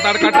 తడకట్ట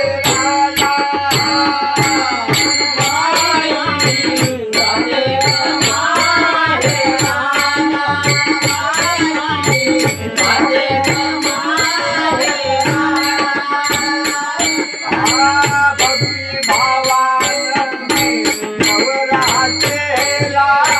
Maria.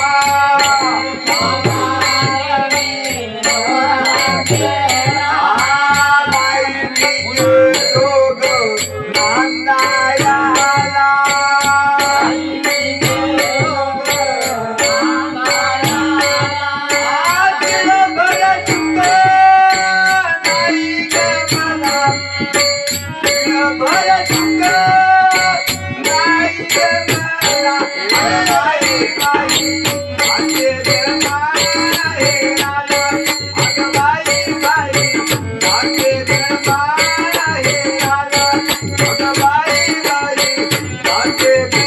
রে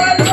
Hey!